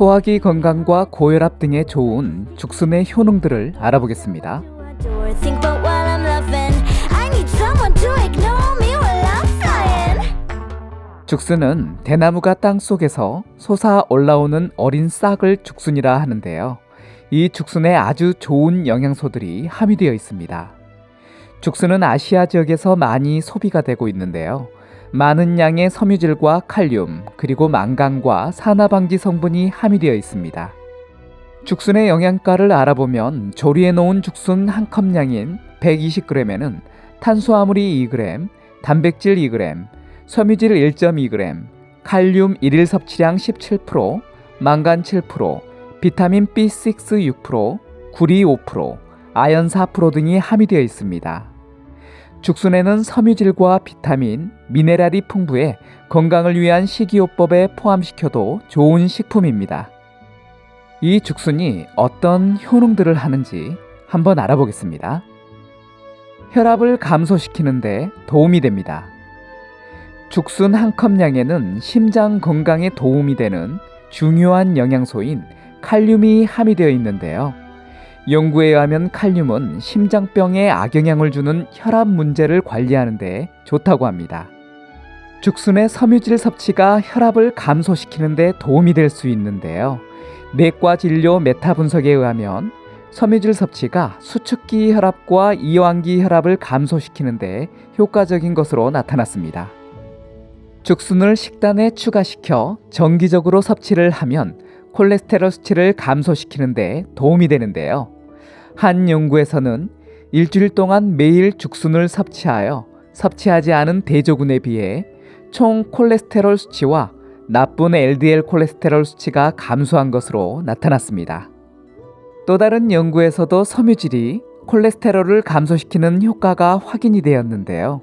소화기 건강과 고혈압 등에 좋은 죽순의 효능들을 알아보겠습니다. 죽순은 대나무가 땅 속에서 솟아 올라오는 어린 싹을 죽순이라 하는데요. 이 죽순에 아주 좋은 영양소들이 함유되어 있습니다. 죽순은 아시아 지역에서 많이 소비가 되고 있는데요. 많은 양의 섬유질과 칼륨, 그리고 망간과 산화방지 성분이 함유되어 있습니다. 죽순의 영양가를 알아보면 조리해 놓은 죽순 한 컵량인 120g에는 탄수화물이 2g, 단백질 2g, 섬유질 1.2g, 칼륨 일일 섭취량 17%, 망간 7%, 비타민 B6 6%, 구리 5%, 아연 4% 등이 함유되어 있습니다. 죽순에는 섬유질과 비타민, 미네랄이 풍부해 건강을 위한 식이요법에 포함시켜도 좋은 식품입니다. 이 죽순이 어떤 효능들을 하는지 한번 알아보겠습니다. 혈압을 감소시키는데 도움이 됩니다. 죽순 한 컵량에는 심장 건강에 도움이 되는 중요한 영양소인 칼륨이 함유되어 있는데요. 연구에 의하면 칼륨은 심장병에 악영향을 주는 혈압 문제를 관리하는 데 좋다고 합니다. 죽순의 섬유질 섭취가 혈압을 감소시키는 데 도움이 될 수 있는데요. 내과 진료 메타 분석에 의하면 섬유질 섭취가 수축기 혈압과 이완기 혈압을 감소시키는 데 효과적인 것으로 나타났습니다. 죽순을 식단에 추가시켜 정기적으로 섭취를 하면 콜레스테롤 수치를 감소시키는 데 도움이 되는데요. 한 연구에서는 일주일 동안 매일 죽순을 섭취하여 섭취하지 않은 대조군에 비해 총 콜레스테롤 수치와 나쁜 LDL 콜레스테롤 수치가 감소한 것으로 나타났습니다. 또 다른 연구에서도 섬유질이 콜레스테롤을 감소시키는 효과가 확인이 되었는데요.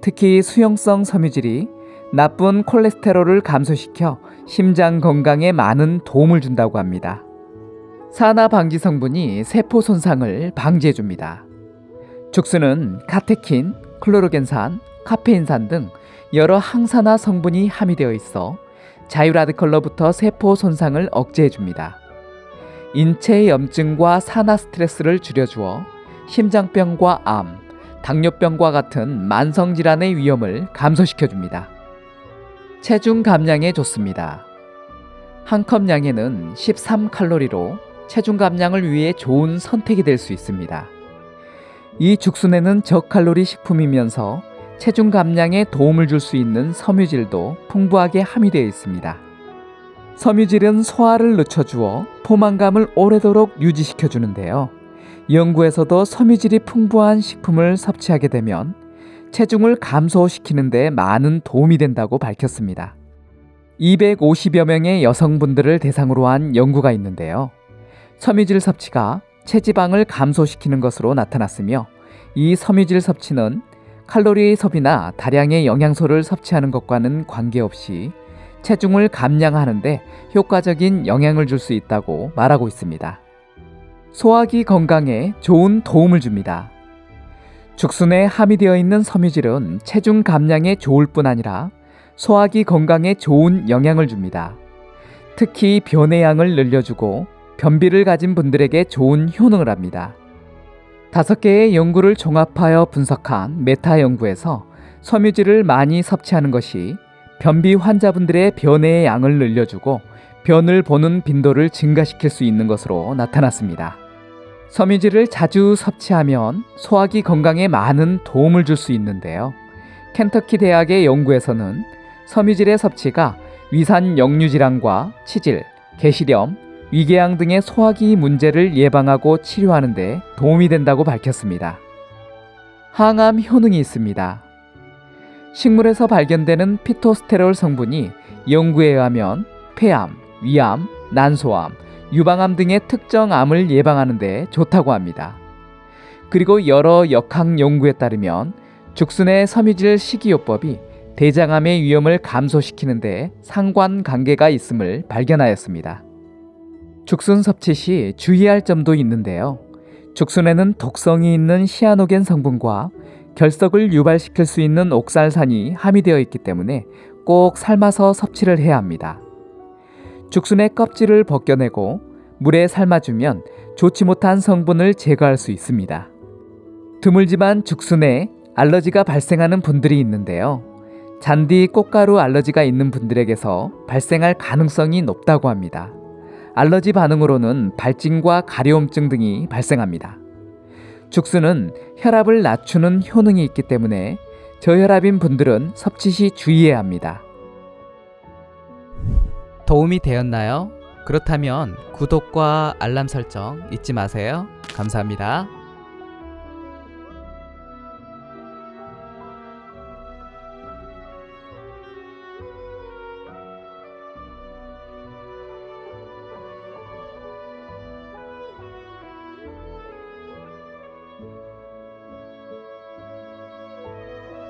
특히 수용성 섬유질이 나쁜 콜레스테롤을 감소시켜 심장 건강에 많은 도움을 준다고 합니다. 산화 방지 성분이 세포 손상을 방지해 줍니다. 죽순은 카테킨, 클로로겐산, 카페인산 등 여러 항산화 성분이 함유되어 있어 자유라디컬로부터 세포 손상을 억제해 줍니다. 인체 염증과 산화 스트레스를 줄여주어 심장병과 암, 당뇨병과 같은 만성 질환의 위험을 감소시켜 줍니다. 체중 감량에 좋습니다. 한 컵 양에는 13칼로리로 체중 감량을 위해 좋은 선택이 될 수 있습니다. 이 죽순에는 저칼로리 식품이면서 체중 감량에 도움을 줄 수 있는 섬유질도 풍부하게 함유되어 있습니다. 섬유질은 소화를 늦춰주어 포만감을 오래도록 유지시켜 주는데요. 연구에서도 섬유질이 풍부한 식품을 섭취하게 되면 체중을 감소시키는 데 많은 도움이 된다고 밝혔습니다. 250여 명의 여성분들을 대상으로 한 연구가 있는데요. 섬유질 섭취가 체지방을 감소시키는 것으로 나타났으며 이 섬유질 섭취는 칼로리 섭이나 다량의 영양소를 섭취하는 것과는 관계없이 체중을 감량하는데 효과적인 영향을 줄 수 있다고 말하고 있습니다. 소화기 건강에 좋은 도움을 줍니다. 죽순에 함유되어 있는 섬유질은 체중 감량에 좋을 뿐 아니라 소화기 건강에 좋은 영향을 줍니다. 특히 변의 양을 늘려주고 변비를 가진 분들에게 좋은 효능을 합니다. 다섯 개의 연구를 종합하여 분석한 메타 연구에서 섬유질을 많이 섭취하는 것이 변비 환자분들의 변의 양을 늘려주고 변을 보는 빈도를 증가시킬 수 있는 것으로 나타났습니다. 섬유질을 자주 섭취하면 소화기 건강에 많은 도움을 줄 수 있는데요. 켄터키 대학의 연구에서는 섬유질의 섭취가 위산 역류 질환과 치질, 개시렴, 위궤양 등의 소화기 문제를 예방하고 치료하는 데 도움이 된다고 밝혔습니다. 항암 효능이 있습니다. 식물에서 발견되는 피토스테롤 성분이 연구에 의하면 폐암, 위암, 난소암, 유방암 등의 특정 암을 예방하는 데 좋다고 합니다. 그리고 여러 역학 연구에 따르면 죽순의 섬유질 식이요법이 대장암의 위험을 감소시키는 데 상관관계가 있음을 발견하였습니다. 죽순 섭취 시 주의할 점도 있는데요. 죽순에는 독성이 있는 시아노겐 성분과 결석을 유발시킬 수 있는 옥살산이 함유되어 있기 때문에 꼭 삶아서 섭취를 해야 합니다. 죽순의 껍질을 벗겨내고 물에 삶아주면 좋지 못한 성분을 제거할 수 있습니다. 드물지만 죽순에 알러지가 발생하는 분들이 있는데요. 잔디 꽃가루 알러지가 있는 분들에게서 발생할 가능성이 높다고 합니다. 알러지 반응으로는 발진과 가려움증 등이 발생합니다. 죽순은 혈압을 낮추는 효능이 있기 때문에 저혈압인 분들은 섭취 시 주의해야 합니다. 도움이 되었나요? 그렇다면 구독과 알람 설정 잊지 마세요. 감사합니다.